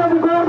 کو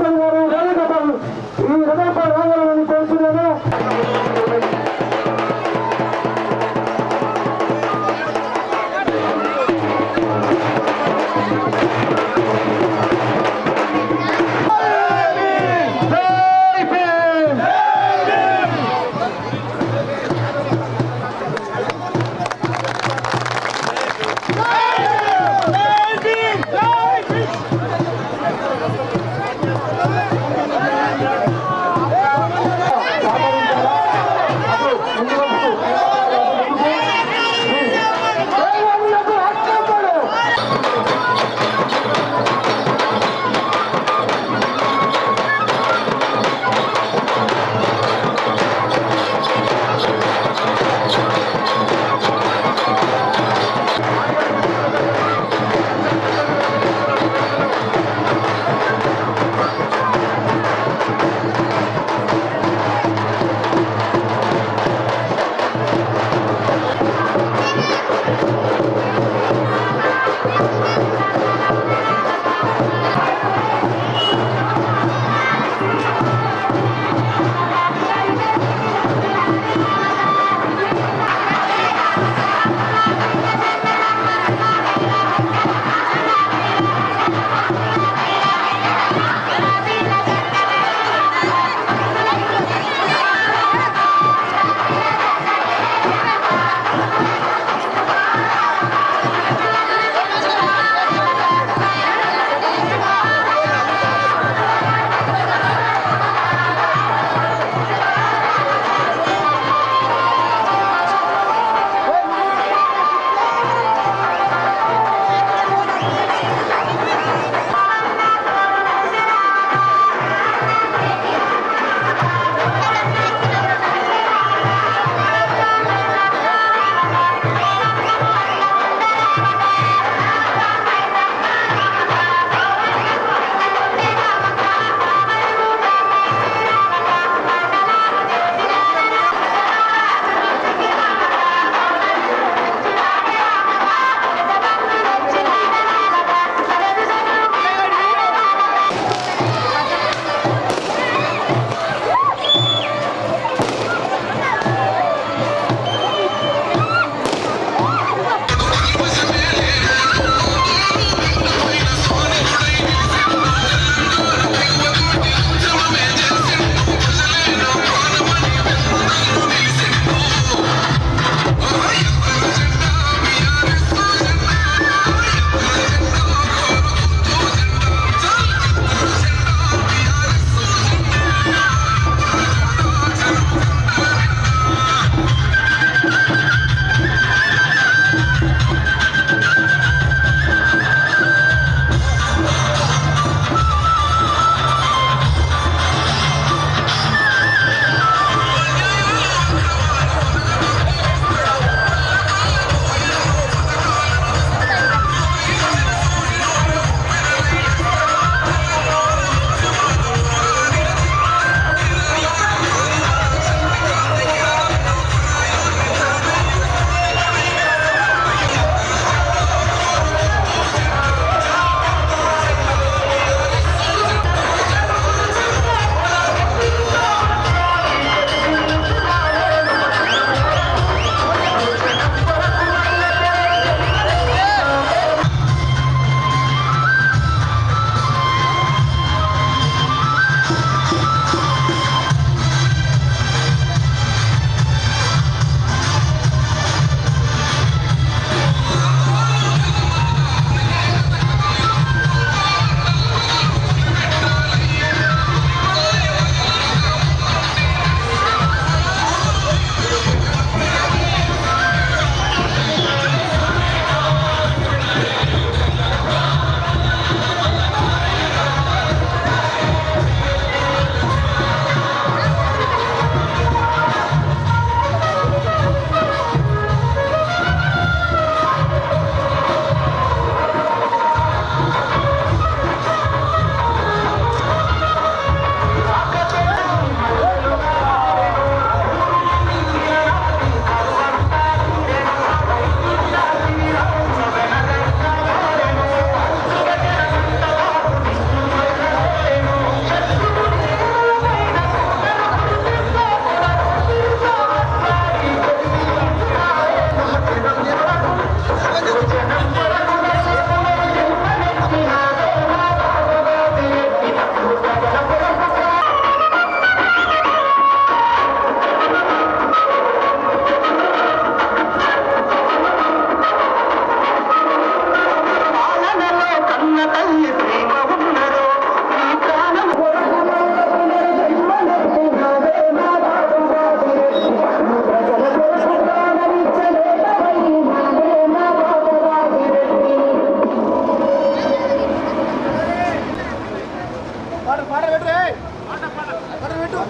పెట్టు.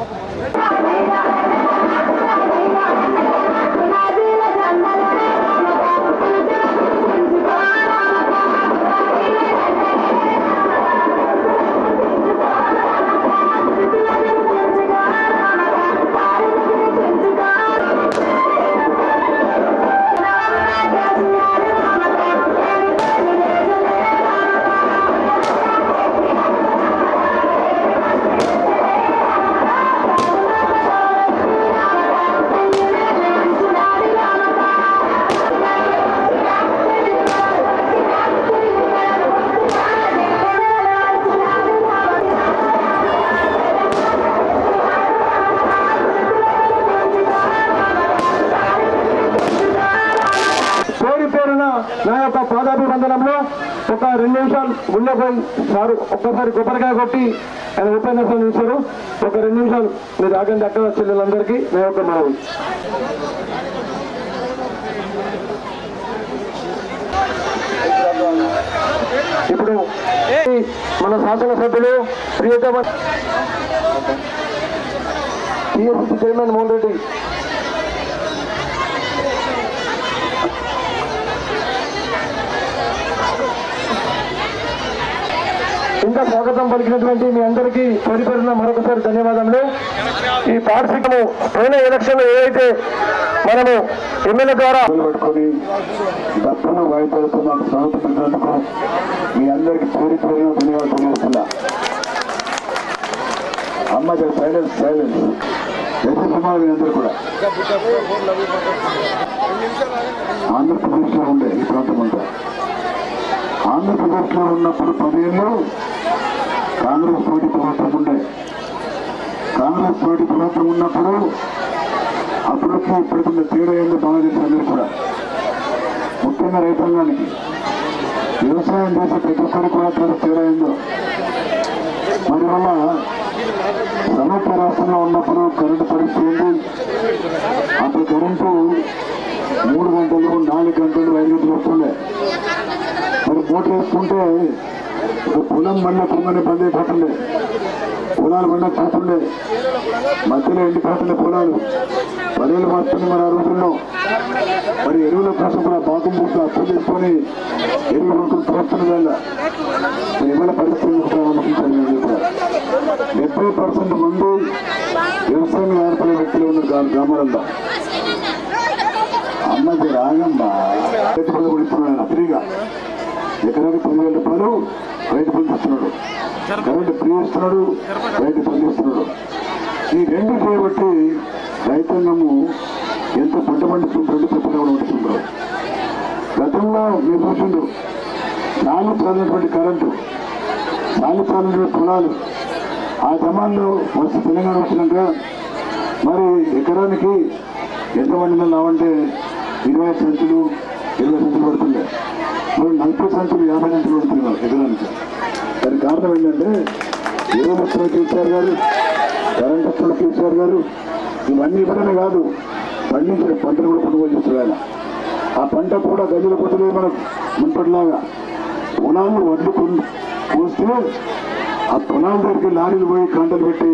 పాదాభివందనంలో ఒక రెండు నిమిషాలు గుళ్ళో పోయి సారు ఒక్కసారి కొబ్బరికాయ కొట్టి ఆయన ఉపన్యాసం ఇచ్చారు ఒక రెండు నిమిషాలు మీరు ఆగండి అక్క చెల్లెలందరికీ. నా యొక్క మనవి. ఇప్పుడు మన శాసనసభ్యులు ప్రియతమ టీఎస్సీ చైర్మన్ మోహన్ రెడ్డి. ఇంకా స్వాగతం పలికినటువంటి మీ అందరికీ పేరు పేరున మరొకసారి ధన్యవాదములు. ఈ పార్షికము పోయిన ఎలక్షన్ ఏదైతే మనము ఎమ్మెల్యే ద్వారా పెట్టుకొని డబ్బును వాయిదాడుతున్న స్వాగతించినందుకు మీ అందరికీ తొలి పేరున ధన్యవాదాలు తెలియజేస్తున్నా. అమ్మ సైలెన్స్ సైలెన్స్ యశస్సుమా మీ అందరూ కూడా. ఆంధ్రప్రదేశ్లో ఉండే ఈ ప్రాంతం అంతా. ఆంధ్రప్రదేశ్లో ఉన్నప్పుడు పదేళ్ళు కాంగ్రెస్ పార్టీ ప్రభుత్వం ఉండే. కాంగ్రెస్ పార్టీ ప్రభుత్వం ఉన్నప్పుడు అప్పటికి ఇప్పటికున్న తేడా ఏందో బాగా తెలుసు కూడా. ముఖ్యంగా రైతాంగానికి. వ్యవసాయం చేసే ప్రతి ఒక్కరి కూడా చాలా తేడా ఏందో. మరి వల్ల సమైక్య రాష్ట్రంలో ఉన్నప్పుడు కరెంటు పరిస్థితి ఉంది. అప్పుడు కరెంటు మూడు గంటలు నాలుగు గంటలు ఐదు గంటలు వస్తుండే. మరి మోటార్ వేసుకుంటే ఒక పొలం బండ పొమ్మని బంద్ అయిపోతుండే పొలాలు బండ చూస్తుండే. మధ్యలో ఎండిపోతుండే పొలాలు. పదేళ్ళు మాత్రమే మరి ఆ రోజుల్లో మరి ఎరువుల కోసం కూడా పాకం పూట అప్పు తీసుకొని ఎరువులు కొనుక్కొని పోస్తున్న వేళ మరి పరిస్థితి డెబ్బై పర్సెంట్ మంది వ్యవసాయం ఏర్పడే వ్యక్తులు ఉన్నారు గ్రామాలలో అమ్మది రాగమ్మా రైతు ఫ్రీగా. ఎకరాకి పదివేల రూపాయలు రైతు పండిస్తున్నాడు కరెంటు ఫ్రీ ఇస్తున్నాడు రైతు పండిస్తున్నాడు ఈ రెండు చేయబట్టి రైతాంగము ఎంత పంట పండిస్తుంటుంది చెప్పిన కూడా పండిస్తుంటారు గతంలో మీరు చూసిండు నాలుగు చాలినటువంటి కరెంటు నాలుగు చాలినటువంటి పొలాలు. ఆ జమాన్లో వచ్చి తెలంగాణ వచ్చినాక మరి ఎకరానికి ఎంత ఎంతమంది లావంటే ఇరవై సెంచులు ఇరవై సెంచులు పడుతుండే. మనం నలభై సెంచులు యాభై సెంచులు ఉంటున్నాం ఎకరానికి. దానికి కారణం ఏంటంటే ఎరువులు వస్తున్న కేసీఆర్ గారు కరెంట్ వస్తున్న కేసీఆర్ గారు ఇవన్నీ ఇవ్వడమే కాదు పండించిన పంటను కూడా కొనుగోలు చేస్తారు ఆయన ఆ పంట కూడా గదిలో పోతుంది మనం మున్పటిలాగా పొలాలు వడ్లు కోస్తే ఆ పొలాల దగ్గరికి లారీలు పోయి కంటలు పెట్టి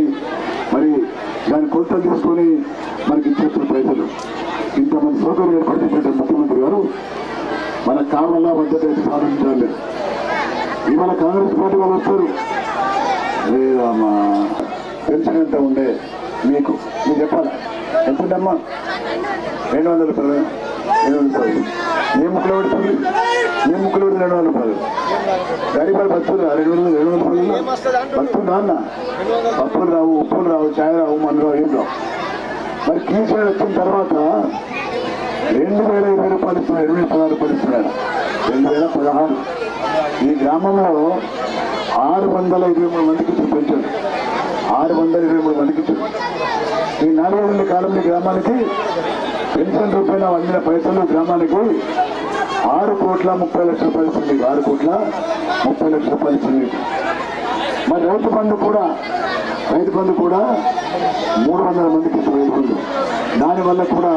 మరి దాని కొలతలు తీసుకొని మనకి ఇచ్చేస్తున్న పైసలు. ఇంతమంది సౌకర్యం ఏర్పడినటువంటి ముఖ్యమంత్రి గారు మన కావాలా మద్దతు అయితే సాధించాలి ఇవాళ కాంగ్రెస్ పార్టీ వాళ్ళు వస్తారు. లేదమ్మా పెన్షన్ ఎంత ఉండే? మీకు మీరు చెప్పాలి? ఎంత ఉందమ్మా రెండు వందల రూపాయలు రెండు వందల రూపాయలు ఏ ముక్కలు పెడుతుంది? ఏ ముక్కలు పెడుతుంది రెండు వందల రూపాయలు గరీబాలు బతుకురా రెండు వందలు రెండు వందల రూపాయలు బతుకుందా నాన్న పప్పులు రావు ఉప్పులు రావు ఛాయ్ రావు మన రావు ఏం రావు. మరి కేసీఆర్ వచ్చిన తర్వాత రెండు వేల ఇరవై రూపాయలు ఇస్తున్నారు ఇరవై పదహారు రూపాయలు ఇస్తున్నారు రెండు వేల పదహారు. ఈ గ్రామంలో ఆరు వందల ఇరవై మూడు మందికి ఇచ్చిన పెన్షన్ ఆరు వందల ఇరవై మూడు మందికి ఇచ్చారు ఈ నాలుగు వందల కాలంలో గ్రామానికి పెన్షన్ రూపాయల అందిన పైసలు గ్రామానికి ఆరు కోట్ల ముప్పై లక్షల రూపాయలు ఇస్తుంది ఆరు కోట్ల ముప్పై లక్షల రూపాయలు మరి రైతు బంధు కూడా రైతు బంధు కూడా మూడు వందల మందికి ఇస్తుంది రైతు బంధు. దానివల్ల కూడా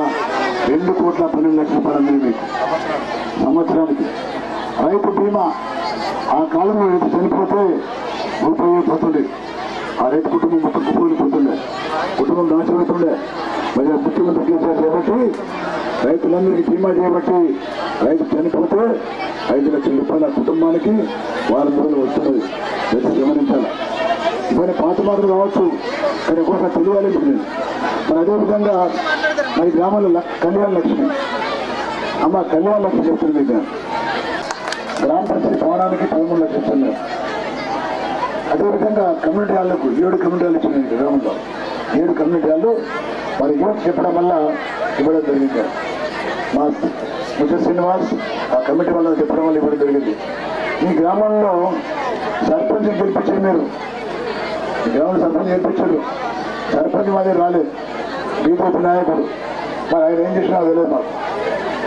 రెండు కోట్ల పన్నెండు లక్షల రూపాయలు అందింది. మీకు సంవత్సరానికి. రైతు బీమా ఆ కాలంలో రైతు చనిపోతే రూపాయి పోతుండే. ఆ రైతు కుటుంబం మొత్తం కుప్పలిపోతుండే కుటుంబం దాచిపోతుండే మరి ముఖ్యమంత్రి కేసీఆర్ చేపట్టి రైతులందరికీ బీమా చేయబట్టి రైతు చనిపోతే ఐదు లక్షల రూపాయల కుటుంబానికి వారం రోజులు వస్తున్నది రైతు గమనించాలి. ఇవన్నీ పాత మాటలు కావచ్చు. కానీ ఒక్కోసారి తెలియాలి నేను. మరి అదేవిధంగా మరి గ్రామంలో కళ్యాణ లక్ష్మి. అమ్మ కళ్యాణ లక్ష్మి చెప్తుంది మీకు. గ్రామ పంచాయతీ భవనానికి పదమూడు లక్షలు చెప్తున్నారు అదేవిధంగా కమ్యూనిటీ హాల్లకు ఏడు కమ్యూనిటీ హాల్ ఇచ్చినాయి గ్రామంలో. ఏడు కమ్యూనిటీ హాళ్ళు మరి యూత్ చెప్పడం వల్ల ఇవ్వడం జరిగింది. మా ముద్ద శ్రీనివాస్ ఆ కమిటీ వల్ల చెప్పడం వల్ల ఇవ్వడం జరిగింది. ఈ గ్రామంలో సర్పంచ్ గెలిపించారు మీరు. గ్రామంలో సర్పంచ్ గెలిపించారు. సర్పంచ్ మాది రాలేదు. బీజేపీ నాయకుడు. మరి ఆయన ఏం చేసినా తెలియదు మాకు.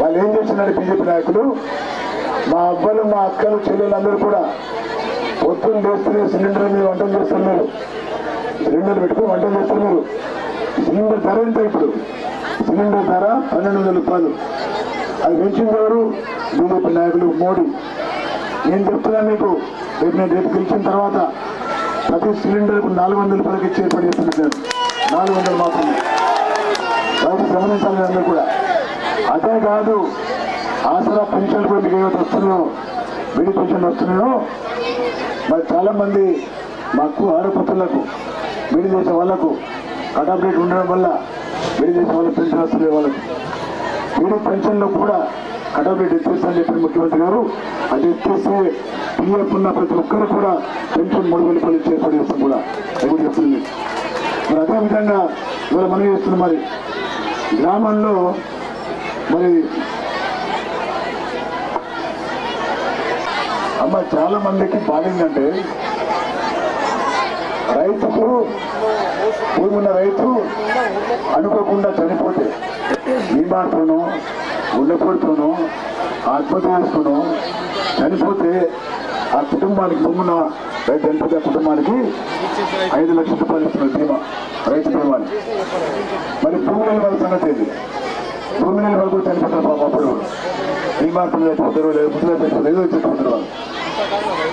వాళ్ళు ఏం చేస్తున్నారు బీజేపీ నాయకులు? మా అబ్బాయిలు మా అక్కలు చెల్లెలందరూ కూడా పొద్దున్న లేస్తూనే సిలిండర్ మీద వంటలు చేస్తున్నారు. సిలిండర్ పెట్టుకుని వంటలు చేస్తున్నారు. సిలిండర్ ధర ఎంత ఇప్పుడు? సిలిండర్ ధర పన్నెండు వందల రూపాయలు. అది పెంచింది ఎవరు? బీజేపీ నాయకులు మోడీ. నేను చెప్తున్నాను మీకు రేపు నేను రేపు గెలిచిన తర్వాత ప్రతి సిలిండర్కు నాలుగు వందల రూపాయలకి ఇచ్చి చేస్తున్నాను నాలుగు వందలు మాత్రమే. రైతు గమనించాలి అందరూ కూడా. అదే కాదు ఆసరా పెన్షన్ కూడా మీకు ఏవైతే వస్తున్నాయో విడి పెన్షన్ వస్తున్నాయో? మరి చాలామంది మాకు ఆడపత్రులకు విడి చేసే వాళ్ళకు కటాప్ రేట్ ఉండడం వల్ల విడి చేసే వాళ్ళకి పెన్షన్ వస్తున్నాయి వాళ్ళకి. వీడి పెన్షన్లో కూడా కటాప్ రేట్ ఎత్తేస్తానని చెప్పిన ముఖ్యమంత్రి గారు. అది ఎత్తేస్తే పిఎఫ్ ఉన్న ప్రతి ఒక్కరు కూడా పెన్షన్ మూడు వేల రూపాయలు ఇచ్చి చేస్తాం కూడా అది కూడా చెప్తుంది మరి అదే విధంగా ఇవాళ మనం చేస్తున్నాం మరి గ్రామంలో మరి అమ్మ చాలా మందికి బాధిందంటే రైతుకు భూమి ఉన్న రైతు అనుకోకుండా చనిపోతే బీమార్తోనో గుండెపోటుతోనో ఆత్మహత్య చేసుకునో చనిపోతే ఆ కుటుంబానికి భూమున్న రైతు ఎంపిక కుటుంబానికి ఐదు లక్షల రూపాయలు ఇస్తున్నారు బీమా రైతు బీమాని. మరి భూమి లేని వాళ్ళ సంగతి ఏంది? భూమి లేని వరకు కూడా చనిపోతారు పాపం అప్పుడు? బీమార్తలు చచ్చిపోతారు లేదు ముసలి చచ్చిపోతారు ఏదో చచ్చిపోతారు వాళ్ళు.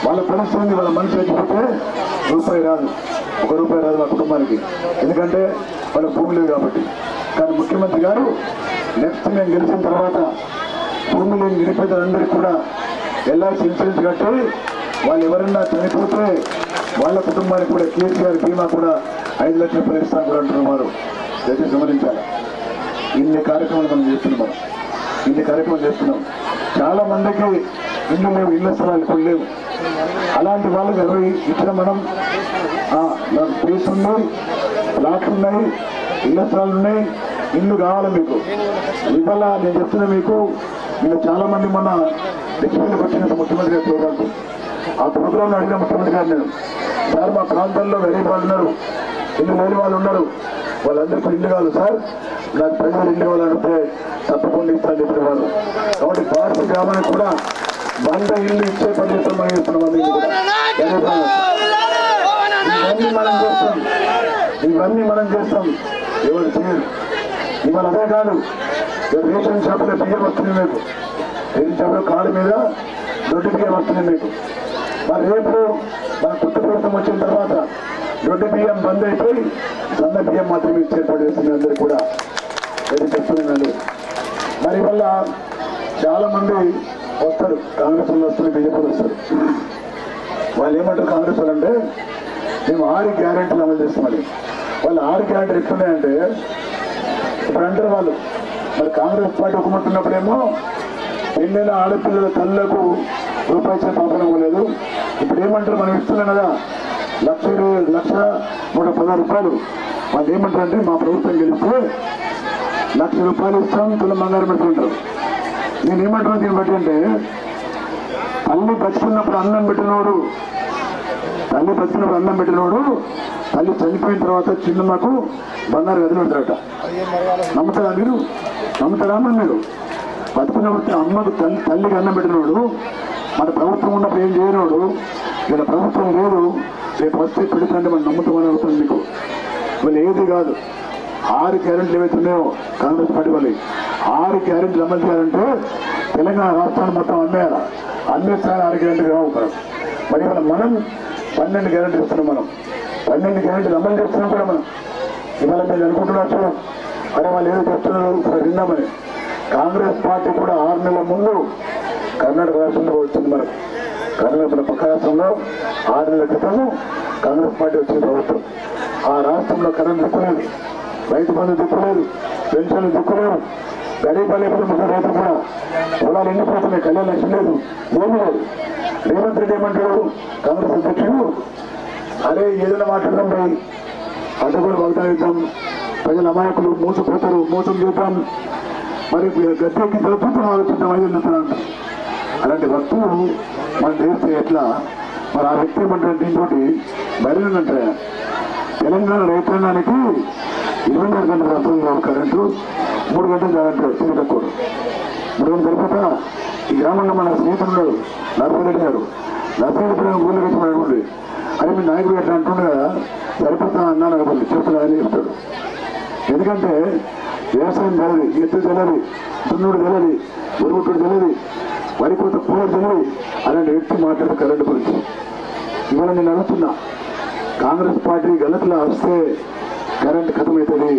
వాళ్ళ పరిస్థితి ఉంది, వాళ్ళ మనిషి చచ్చిపోతే రూపాయి రాదు. ఒక రూపాయి రాదు ఆ కుటుంబానికి. ఎందుకంటే వాళ్ళ భూమి లేదు కాబట్టి. కానీ ముఖ్యమంత్రి గారు నెక్స్ట్ మేము గెలిచిన తర్వాత భూమి లేని నిరుపేదలందరికీ కూడా ఎల్ఐసి ఇన్సూరెన్స్ కట్టి వాళ్ళు ఎవరన్నా చనిపోతే వాళ్ళ కుటుంబానికి కూడా కేసీఆర్ బీమా కూడా ఐదు లక్షల రూపాయలు కూడా అంటున్నారు దయచేసి గమనించాలి. ఇన్ని కార్యక్రమాలు మనం చేస్తున్నాం. ఇన్ని కార్యక్రమాలు చేస్తున్నాం. చాలా మందికి ఇల్లు లేవు ఇళ్ళ స్థలాలు ఇప్పుడు లేవు. అలాంటి వాళ్ళకి ఎవరు ఇచ్చిన మనం? ఆ, నాకు ప్లేస్ ఉంది ప్లాట్లు ఉన్నాయి ఇళ్ళ స్థలాలు ఉన్నాయి ఇల్లు కావాలి మీకు. ఇవాళ నేను చెప్తున్నా మీకు ఇలా చాలా మంది మన డిస్ప్లేకి వచ్చిన ముఖ్యమంత్రి గారు చూడాలి ఆ ప్రోగ్రాంను అడిగిన ముఖ్యమంత్రి గారు నేను సార్ మా ప్రాంతంలో వెరీ వాళ్ళు ఉన్నారు ఇల్లు లేని వాళ్ళు ఉన్నారు వాళ్ళందరికీ ఇల్లు కాదు సార్ నాకు ప్రజలు ఇల్లు కావాలంటే తప్పకుండా ఇస్తాను చెప్పేవారు. కాబట్టి భారత గ్రామానికి కూడా వంద ఇల్లు ఇచ్చే పని చేస్తున్నాం ఇవన్నీ మనం చేస్తాం. ఇవన్నీ మనం చేస్తాం. ఎవరు చేయరు. ఇవాళ అదే కాదు. రేషన్ షాపులో బియ్యం వస్తుంది మీకు. రేషన్ షాపులో కాళ్ళ మీద దొడ్డు బియ్యం వస్తుంది మీకు. మరి రేపు మన కొత్త ప్రభుత్వం వచ్చిన తర్వాత దొడ్డు బియ్యం బంద్ అయిపోయి సన్న బియ్యం మాత్రమే ఇచ్చే ఏర్పాటు చేస్తుంది అందరూ కూడా. ఇది చెప్తున్నాను మరి వల్ల చాలా మంది వస్తారు. కాంగ్రెస్ వాళ్ళు వస్తారు బీజేపీ వస్తారు. వాళ్ళు ఏమంటారు కాంగ్రెస్ వాళ్ళు అంటే మేము ఆరు గ్యారెంటీలు అమలు చేస్తామని వాళ్ళు ఆరు గ్యారెంటీ ఎట్లున్నాయంటే ఇప్పుడు అంటారు వాళ్ళు మరి కాంగ్రెస్ పార్టీ ఒకమంటున్నప్పుడేమో ఎన్నైనా ఆడపిల్లల తల్లకు రూపాయి ఇచ్చే పాపం పోలేదు ఇప్పుడు ఏమంటారు? మనం ఇస్తున్నాం కదా. లక్ష లక్ష నూట పదహారు రూపాయలు. వాళ్ళు ఏమంటారు అంటే మా ప్రభుత్వం గెలిస్తే లక్ష రూపాయలు ఇస్తాం తుల బంగారం పెట్టుకుంటారు. నేను ఏమంటున్నా దీన్ని బట్టి అంటే తల్లి బతుకున్నప్పుడు అన్నం పెట్టినోడు తల్లి బతుకున్నప్పుడు అన్నం పెట్టినోడు తల్లి చనిపోయిన తర్వాత చిన్నమ్మకు బంగారు గదిలో ఉంటారట నమ్ముతారా మీరు? నమ్ముతారా మీరు బతుకున్నప్పుడు అమ్మకు తల్లి తల్లికి అన్నం పెట్టినోడు మన ప్రభుత్వం ఉన్నప్పుడు ఏం చేయనోడు? ఇక్కడ ప్రభుత్వం లేదు. రేపు వస్తే పెడుతుంటే మనం నమ్ముతామని అవుతుంది మీకు. వీళ్ళు ఏది కాదు. ఆరు గ్యారెంట్లు ఏవైతే ఉన్నాయో కాంగ్రెస్ పార్టీ వాళ్ళు ఆరు గ్యారెంట్లు అమలు చేయాలంటే తెలంగాణ రాష్ట్రాన్ని మొత్తం అమ్మేయాల? అమ్మేస్తాను ఆరు గ్యారెంట్లు కావు మరి ఇవాళ మనం పన్నెండు గ్యారెంటీ ఇస్తున్నాం మనం. పన్నెండు గ్యారెంటీలు అమలు చేస్తున్నాం కూడా మనం. ఇవాళ మీరు అనుకుంటున్నారు అరే వాళ్ళు ఏదో చెప్తున్నారు విన్నామని కాంగ్రెస్ పార్టీ కూడా ఆరు నెలల ముందు కర్ణాటక రాష్ట్రంలో వచ్చింది మనకు కర్ణాటక పక్క రాష్ట్రంలో ఆరు నెలల క్రితం కాంగ్రెస్ పార్టీ వచ్చింది ప్రభుత్వం. ఆ రాష్ట్రంలో కరెంట్ ఇస్తలేదు రైతు బంధు దిక్కులేదు. పెన్షన్లు దిక్కులేదు. గరీబ్ అనే మన రైతు కూడా పొలాలు ఎండిపోతున్నాయి. కళ్యాణ లక్ష్యం లేదు. ఏమీ లేదు. రేవంత్ రెడ్డి ఏమంటాడు? కాంగ్రెస్ అధ్యక్షుడు అరే ఏదైనా మాట్లాడడం పోయి అడ్డగోలు వాగ్దానిద్దాం. ప్రజల అమాయకులు మోసపోతారు మోసం చేద్దాం. మరి గద్దెకి తలపుతం ఆలోచిద్దాం. అని చెప్తున్నాను అలాంటి వస్తువు మనం చేస్తే ఎట్లా? మరి ఆ వ్యక్తి ఏమంటే ఇంకోటి బయలుదేరంటే తెలంగాణ రైతాంగానికి ఇరవై నాలుగు గంటల అర్థం కరెంటు మూడు గంటలు కరెంటు తిరిగి తక్కువ మూడు గంటల తర్వాత ఈ గ్రామంలో మన స్నేహితుడు ఉన్నాడు గారు. నరసింహరెడ్డి గారు ఊళ్ళో వచ్చి అడుగుండి అని మీ నాయకుడు ఎట్లా అంటుండే కదా? సరిపోతా అన్నాను అనుకోండి చెప్తున్నా అని చెప్తాడు. ఎందుకంటే వ్యవసాయం తెలియదు ఎత్తు తెలియదు దున్నుడు తెలియదు ఉరుగుట్టుడు తెలియదు వరి కోత పూలు అలాంటి వ్యక్తి మాట్లాడే కరెంటు గురించి ఇవాళ నేను అడుగుతున్నా కాంగ్రెస్ పార్టీ గలతలో వస్తే కరెంట్ ఖతమవుతుంది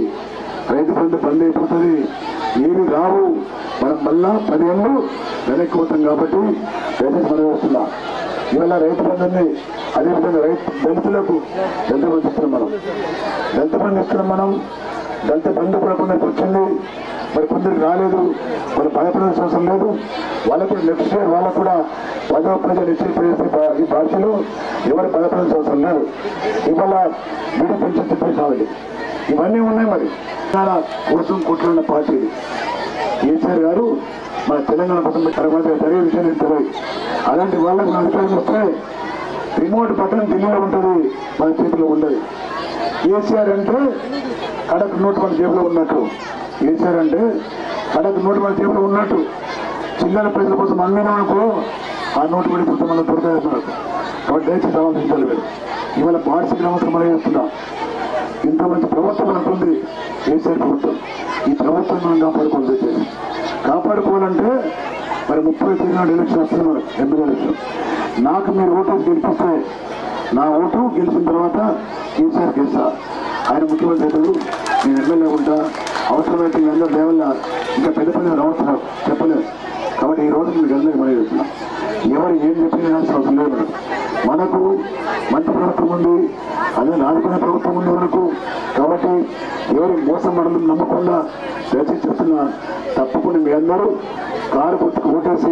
రైతు బంధు బంద్ అయిపోతుంది ఏమి రావు. మనం మళ్ళా పదేళ్ళు వెనక్కి పోతాం కాబట్టి దయచేసి మనం వస్తున్నా ఇవాళ రైతు బంధుని అదేవిధంగా రైతు దళితులకు దళిత బంధు ఇస్తున్నాం మనం. దళిత బంధు ఇస్తున్నాం మనం దళిత బంధు కూడా కొందరికి వచ్చింది. మరి కొందరికి రాలేదు వాళ్ళు భయపడాల్సిన అవసరం లేదు. వాళ్ళకు కూడా నెక్స్ట్ ఇయర్ వాళ్ళకు కూడా పదవ ప్రజలు ఇచ్చే ఈ భాషలో ఎవరు భయపడాల్సిన అవసరం లేదు. ఇవాళ వీడి పెంచి చెప్పేసామండి ఇవన్నీ ఉన్నాయి మరి. చాలా కోసం కొట్లాడిన పార్టీ. ఇది. కేసీఆర్ గారు మన తెలంగాణ కోసం తర్వాత జరిగే విషయం నేను తెలియదు. అలాంటి వాళ్ళకు నా అభిప్రాయం వస్తే రిమోట్ పట్టణం ఢిల్లీలో ఉంటుంది మన చేతిలో ఉండదు. కేసీఆర్ అంటే కడకు నోట్ మన జేబులో ఉన్నట్టు. చేశారంటే అంటే కడకు మంది మన ఉన్నట్టు. చిల్లర ప్రజల కోసం అమ్మినాం ఆ నోటు మంది ఇప్పుడు మనం దొరకదు కాబట్టి దయచేసి ఆలోచించాలి మీరు. ఇవాళ పార్టీ గ్రామస్తులు మనం చేస్తున్నాం ఇంత మంచి ప్రభుత్వం అనుకుంది కేసీఆర్ ప్రభుత్వం. ఈ ప్రభుత్వం మనం కాపాడుకోవాలి దయచేసి కాపాడుకోవాలంటే మరి ముప్పై తేదీ నాడు ఎలక్షన్ వస్తుంది మనకు ఎమ్మెల్యే ఎలక్షన్. నాకు మీరు ఓటు గెలిపిస్తే నా ఓటు గెలిచిన తర్వాత కేసీఆర్ గెలుస్తా. ఆయన ముఖ్యమంత్రి అవుతాడు నేను ఎమ్మెల్యే ఉంటా అవసరమైతే మీ అందరి ఇంకా పెద్ద పెద్ద రావచ్చు? చెప్పలేదు. కాబట్టి ఈ రోజు మీకు అందరికీ మనం చెప్తున్నాం. ఎవరు ఏం చెప్పినా అవసరం లేదు. మనకు. మనకు మంచి ప్రభుత్వం ఉంది అదే నాలుగున్న ప్రభుత్వం ఉంది మనకు. కాబట్టి ఎవరు మోసం పడదు నమ్మకుండా దయచేసి చెప్తున్నా తప్పకుండా మీ అందరూ కారు గుర్తుకు ఓటేసి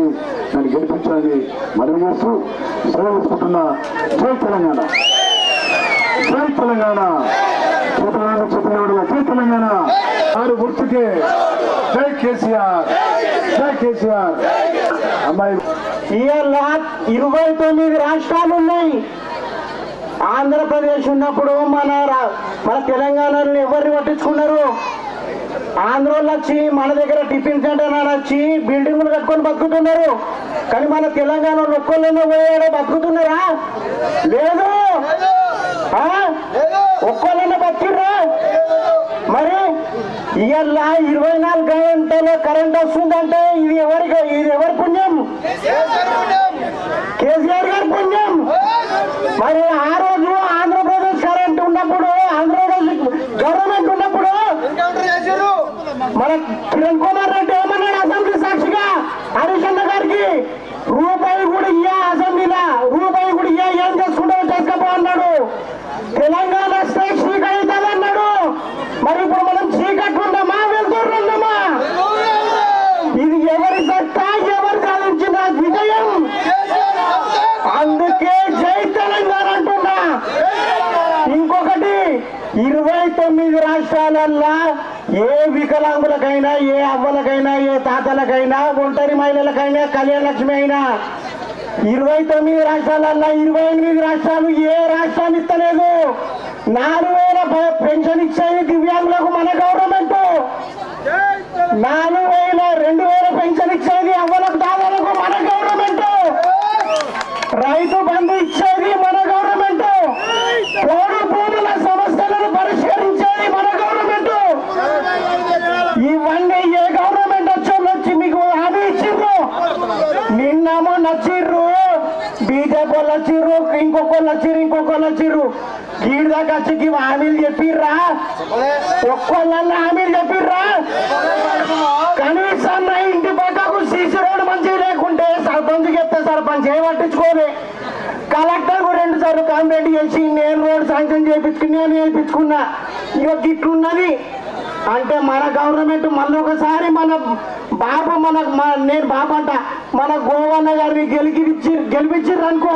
నన్ను గెలిపించాలని మనవి చేస్తూ సెలవు తీసుకుంటున్నా. జై తెలంగాణ. జై తెలంగాణ. కేసీఆర్. జై కేసీఆర్. అమ్మాయి. ఇవాళ ఇరవై తొమ్మిది రాష్ట్రాలు ఉన్నాయి. ఆంధ్రప్రదేశ్ ఉన్నప్పుడు మన రా- మన తెలంగాణలో ఎవరిని పట్టించుకున్నారు? ఆంధ్రోళ్ళు వచ్చి మన దగ్గర టిఫిన్ సెంటర్ అని వచ్చి బిల్డింగులు కట్టుకొని బతుకుతున్నారు. కానీ మన తెలంగాణ ఒక్కళ్ళైనా పోయాడో బతుకుతున్నారా? లేదు? ఒక్కళ్ళైనా బతికిర్రా మరి ఇవాళ ఇరవై నాలుగు గంటల కరెంట్ వస్తుందంటే ఇది ఎవరికి ఇది ఎవరి పుణ్యం. కేసీఆర్ గారి పుణ్యం మరి ఆ రోజు ఆంధ్రప్రదేశ్ కరెంట్ ఉన్నప్పుడు ఆంధ్రప్రదేశ్ గవర్నమెంట్ ఉన్నప్పుడు మన కిరణ్ కుమార్ రెడ్డి ఏమన్నాడు అసెంబ్లీ సాక్షిగా హరీష్ అన్న గారికి రూపాయి కూడా ఇయ్య అసెంబ్లీలో రూపాయి కూడా ఇయ్య ఏం చేసుకుంటావో చేసుకోపో అన్నాడు తెలంగాణ స్టేట్ చీకటి అవుతుంది అన్నాడు మరి ఇప్పుడు మనం చీకట్లు ఉందామా వెళ్తుర్రు ఉందామా ఇది ఎవరి సత్తా ఎవరు సాధించిన విజయం అందుకే జై తెలంగాణ అంటున్నా ఇంకొకటి ఇరవై తొమ్మిది రాష్ట్రాలల్లా ఏ వికలాంగులకైనా ఏ అవ్వలకైనా ఏ తాతలకైనా ఒంటరి మహిళలకైనా కళ్యాణలక్ష్మి అయినా ఇరవై తొమ్మిది రాష్ట్రాలల్లో ఇరవై ఎనిమిది రాష్ట్రాలు ఏ రాష్ట్రాన్ని ఇస్తలేదు? నాలుగు వేల పెన్షన్ ఇచ్చేది దివ్యాంగులకు మన గవర్నమెంట్. నాలుగు వేల రెండు వేల పెన్షన్ ఇచ్చేది అవ్వలకు దాదాలకు మన గవర్నమెంట్. రైతు బంధు ఇచ్చేది మన గవర్నమెంట్ పోడు భూముల సమస్యలను పరిష్కరించేది మన గవర్నమెంట్ ఇవన్నీ ఏ గవర్నమెంట్ వచ్చారు వచ్చి మీకు హామీ ఇంకొకళ్ళు వచ్చిర్రు ఇంకొకళ్ళు వచ్చిర్రు గీడి దాకా వచ్చి హామీలు చెప్పిర్రా? ఒక్కోళ్ళన్నా హామీలు చెప్పిర్రా? కనీసం నా ఇంటి పక్కకు సీసీ రోడ్డు మంచిగా లేకుంటే సర్పంచ్ చెప్తే సర్పంచ్ ఏ పట్టించుకోలే కలెక్టర్ కూడా రెండు సార్లు కంప్లైంట్ చేసి నేను రోడ్ శాంక్షన్ చేయించుకుని నేను చేయించుకున్నా. ఇక గిట్లున్నది. అంటే మన గవర్నమెంట్ మళ్ళీ ఒకసారి మన బాబు మన నేను బాబు అంట. మన గోవన్న గారిని గెలిపించి గెలిపించిర్రు అనుకో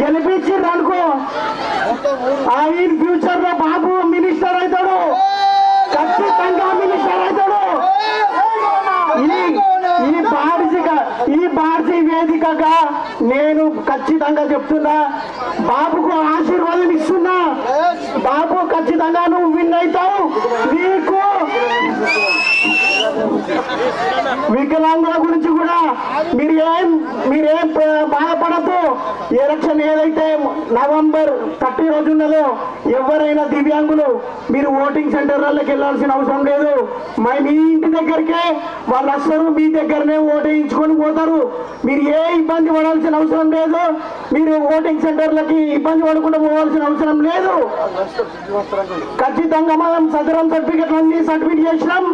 గెలిపించిర్రు అనుకో ఆయన ఫ్యూచర్లో బాబు మినిస్టర్ అవుతాడు. ఖచ్చితంగా మినిస్టర్ అవుతాడు. ఈ ఈ ఈ బాధ్య వేదికగా నేను ఖచ్చితంగా చెప్తున్నా. బాబుకు ఆశీర్వాదం ఇస్తున్నా. బాబు ఖచ్చితంగా నువ్వు విన్ అవుతావు. నీకు వికలాంగుల గురించి కూడా మీరు ఏం మీరేం ప- బాధపడద్దు. ఎలక్షన్ ఏదైతే నవంబర్ థర్టీ రోజు ఉన్నదో ఎవరైనా దివ్యాంగులు మీరు ఓటింగ్ సెంటర్లకి వెళ్ళాల్సిన అవసరం లేదు. మా మీ ఇంటి దగ్గరికే వాళ్ళు వస్తారు మీ దగ్గరనే ఓటేయించుకొని పోతారు. మీరు ఏ ఇబ్బంది పడాల్సిన అవసరం లేదు. మీరు ఓటింగ్ సెంటర్లకి ఇబ్బంది పడకుండా పోవాల్సిన అవసరం లేదు. ఖచ్చితంగా మనం సదరం సర్టిఫికెట్లు అన్ని సర్టిఫికేట్ చేసినాం.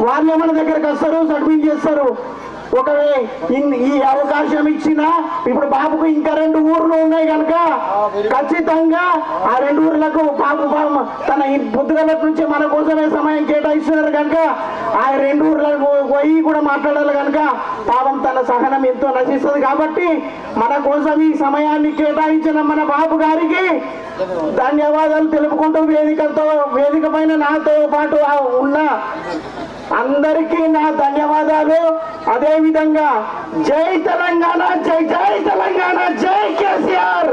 వాళ్ళు మన దగ్గరకు వస్తారు చేస్తారు. ఒకవే ఈ అవకాశం ఇచ్చిన ఇప్పుడు బాబుకు ఇంకా రెండు ఊర్లు ఉన్నాయి కనుక ఖచ్చితంగా ఆ రెండు ఊర్లకు బాబు తన ఈ నుంచి మన కోసమే సమయం కేటాయిస్తున్నారు కనుక ఆ రెండు ఊర్లకు పోయి కూడా మాట్లాడాలి కనుక పాపం తన సహనం ఎంతో నశిస్తుంది కాబట్టి మన కోసం ఈ సమయాన్ని కేటాయించిన మన బాబు గారికి ధన్యవాదాలు తెలుపుకుంటూ వేదికతో వేదిక పైన నాతో పాటు ఉన్న అందరికీ నా ధన్యవాదాలు. అదే విధంగా జై తెలంగాణ జై జై తెలంగాణ జై కేసీఆర్!